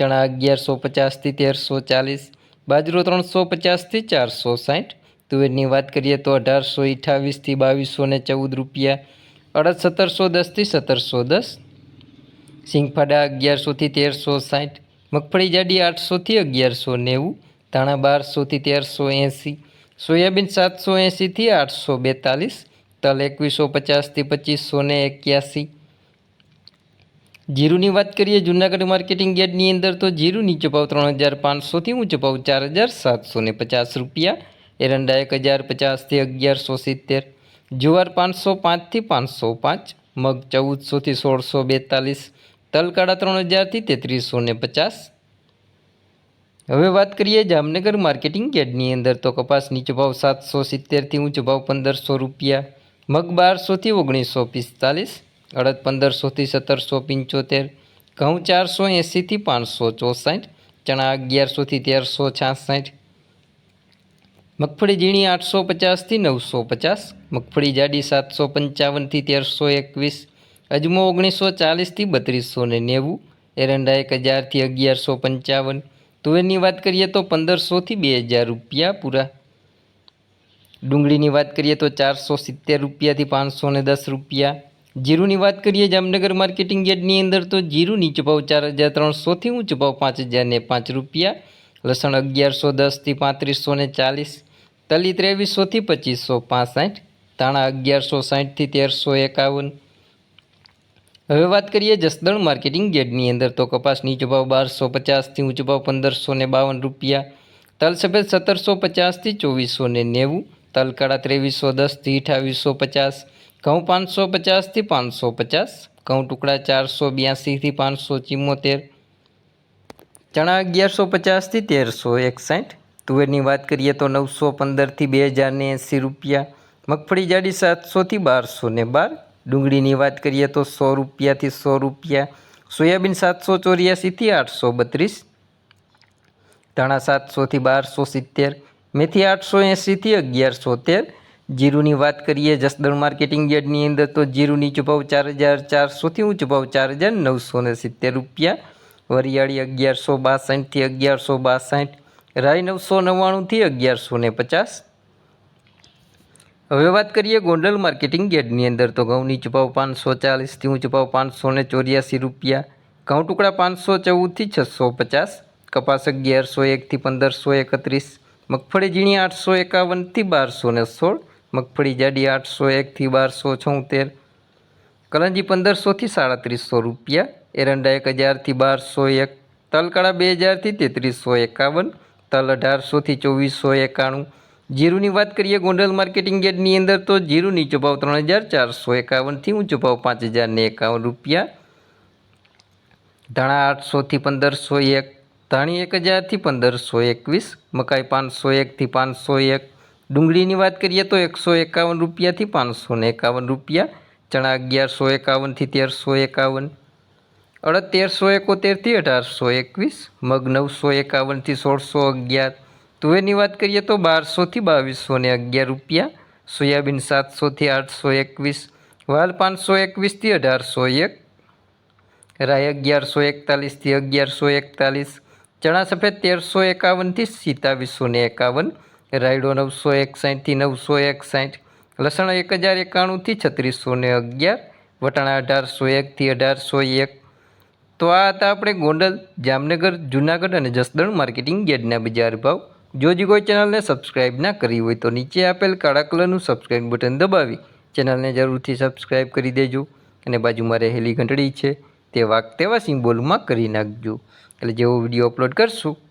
ચણા અગિયારસો પચાસથી તેરસો ચાલીસ, બાજરો ત્રણસો પચાસથી ચારસો સાઠ. તુવેરની વાત કરીએ તો અઢારસો અઠાવીસથી બાવીસો ને ચૌદ રૂપિયા, અડદ સત્તરસો દસથી સત્તરસો દસ સિંગફાડા અગિયારસોથી તેરસો સાઠ, મગફળી જાડી આઠસોથી અગિયારસો નેવું, ધાણા બારસોથી તેરસો એંસી, સોયાબીન સાતસો એંસીથી આઠસો બેતાલીસ, તલ એકવીસો પચાસથી પચીસો ને એક્યાસી જીરુની વાત કરીએ, જૂનાગઢ માર્કેટિંગ યાર્ડની અંદર તો જીરુની ચપાવ ત્રણ હજાર પાંચસોથી ઊંચો ભાવ ચાર હજાર સાતસો ને પચાસ રૂપિયા એરંડા એક હજાર પચાસથી અગિયારસો સિત્તેર, જુવાર પાંચસો પાંચથી પાંચસો પાંચ, મગ ચૌદસોથી સોળસો બેતાલીસ તલકાળા ત્રણ હજારથી તેત્રીસો ને પચાસ. હવે વાત કરીએ જામનગર માર્કેટિંગ યાર્ડની અંદર તો કપાસ નીચો ભાવ સાતસો સિત્તેરથી ઊંચો ભાવ પંદરસો રૂપિયા, મગ બારસોથી ઓગણીસો પિસ્તાલીસ અડદ પંદરસોથી સત્તરસો પંચોતેર, ઘઉં ચારસો એંસીથી પાંચસો ચોસાઠ ચણા અગિયારસોથી તેરસો છાસઠ મગફળી ઝીણી આઠસો પચાસથી નવસો પચાસ મગફળી જાડી સાતસો પંચાવનથી તેરસો એકવીસ અજમો ઓગણીસો ચાલીસથી બત્રીસો ને નેવું એરંડા એક હજારથી અગિયારસો પંચાવન તુવેરની વાત કરીએ તો પંદરસોથી બે હજાર રૂપિયા પૂરા. ડુંગળીની વાત કરીએ તો ચારસો સિત્તેર રૂપિયાથી પાંચસો ને દસ રૂપિયા. જીરુની વાત કરીએ જામનગર માર્કેટિંગ યાર્ડની અંદર તો જીરું નીચો ભાવ ચાર હજાર ત્રણસોથી ઊંચો ભાવ પાંચ હજારને પાંચ રૂપિયા, લસણ અગિયારસો દસથી પાંત્રીસો ને ચાલીસ, તલી ત્રેવીસોથી પચીસો પાસઠ, ધાણા અગિયારસો સાઠથી તેરસો એકાવન. હવે વાત કરીએ જસદણ માર્કેટિંગ યાર્ડની અંદર તો કપાસ નીચો ભાવ બારસો પચાસથી ઊંચો ભાવ પંદરસો ને બાવન રૂપિયા, તલ સફેદ સત્તરસો પચાસથી ચોવીસો ને નેવું તલકાળા ત્રેવીસો દસથી અઠાવીસો પચાસ ઘઉં પાંચસો પચાસથી પાંચસો પચાસ, ઘઉં ટુકડા ચારસો બ્યાસીથી પાંચસો ચિમ્મોતેર, ચણા અગિયારસો પચાસથી તેરસો એકસાઠ. તુવેરની વાત કરીએ તો નવસો પંદરથી બે હજારને એંસી રૂપિયા, મગફળી જાડી સાતસોથી બારસો ને બાર, ડુંગળીની વાત કરીએ તો સો રૂપિયાથી સો રૂપિયા, સોયાબીન સાતસો ચોર્યાસીથી આઠસો બત્રીસ, ધાણા સાતસોથી બારસો સિત્તેર, મેથી આઠસો એંસીથી અગિયારસો તેર જીરુની વાત કરીએ, જસદણ માર્કેટિંગ યાર્ડની અંદર તો જીરું નીચો ચાર હજાર ચારસોથી ઊંચો ભાવ ચાર હજાર નવસો ને સિત્તેર રૂપિયા, વરિયાળી અગિયારસો બાસઠથી અગિયારસો બાસઠ રાઈ નવસો નવ્વાણુંથી અગિયારસો ને પચાસ. હવે વાત કરીએ ગોંડલ માર્કેટિંગ યાર્ડની અંદર તો ઘઉં નીચો પાંચસો ચાલીસથી ઊંચો ભાવ પાંચસો ને ચોર્યાસી રૂપિયા, ઘઉં ટુકડા પાંચસો ચૌદથી છસો પચાસ, કપાસ અગિયારસો એકથી પંદરસો એકત્રીસ, મગફળી ઝીણી આઠસો એકાવનથી બારસો ને સોળ મગફળી જાડી આઠસો, એકથી બારસો, છોતેર. કલંજી પંદરસોથી સાડત્રીસો રૂપિયા. એરંડા એક હજારથી બારસો, એક. તલકાળા બે હજારથી તેત્રીસો એકાવન. તલ અઢારસોથી ચોવીસો એકાણું. જીરુની વાત કરીએ ગોંડલ માર્કેટિંગ યાર્ડની અંદર તો જીરું નીચો ભાવ ત્રણ હજાર ચારસો એકાવનથી ઊંચો ભાવ પાંચ હજાર ને એકાવન રૂપિયા. ધાણા આઠસોથી પંદરસો એક. ધાણી એક હજારથી પંદરસો એકવીસ. મકાઈ પાંચસો એકથી પાંચસો એક. ડુંગળીની વાત કરીએ તો એકસો એકાવન રૂપિયાથી પાંચસો ને એકાવન રૂપિયા, ચણા અગિયારસો એકાવનથી તેરસો એકાવન, અડદ તેરસો એકોતેરથી અઢારસો એકવીસ, મગ નવસો એકાવનથી સોળસો અગિયાર. તુવેરની વાત કરીએ તો બારસોથી બાવીસો ને અગિયાર રૂપિયા, સોયાબીન સાતસોથી આઠસો એકવીસ, વાલ પાંચસો એકવીસથી અઢારસો એક રાય અગિયારસો એકતાલીસથી અગિયારસો એકતાલીસ, ચણા સફેદ તેરસો એકાવનથી સિત્તાવીસો ને એકાવન રાયડો નવસો એકસાઠથી નવસો એકસાઠ, લસણ એક હજાર એકાણુંથી છત્રીસો ને અગિયાર, વટાણા અઢારસો એકથી અઢારસો એક. તો આ હતા આપણે ગોંડલ, જામનગર, જુનાગઢ અને જસદણ માર્કેટિંગ યાર્ડના બજાર ભાવ. જો હજી કોઈ ચેનલને સબસ્ક્રાઈબ ના કરી હોય તો નીચે આપેલ કાળા કલરનું સબસ્ક્રાઈબ બટન દબાવી ચેનલને જરૂરથી સબસ્ક્રાઇબ કરી દેજો અને બાજુમાં રહેલી ઘંટડી છે તે વાક તેવા સિમ્બોલમાં કરી નાખજો. એટલે જેવો વીડિયો અપલોડ કરશું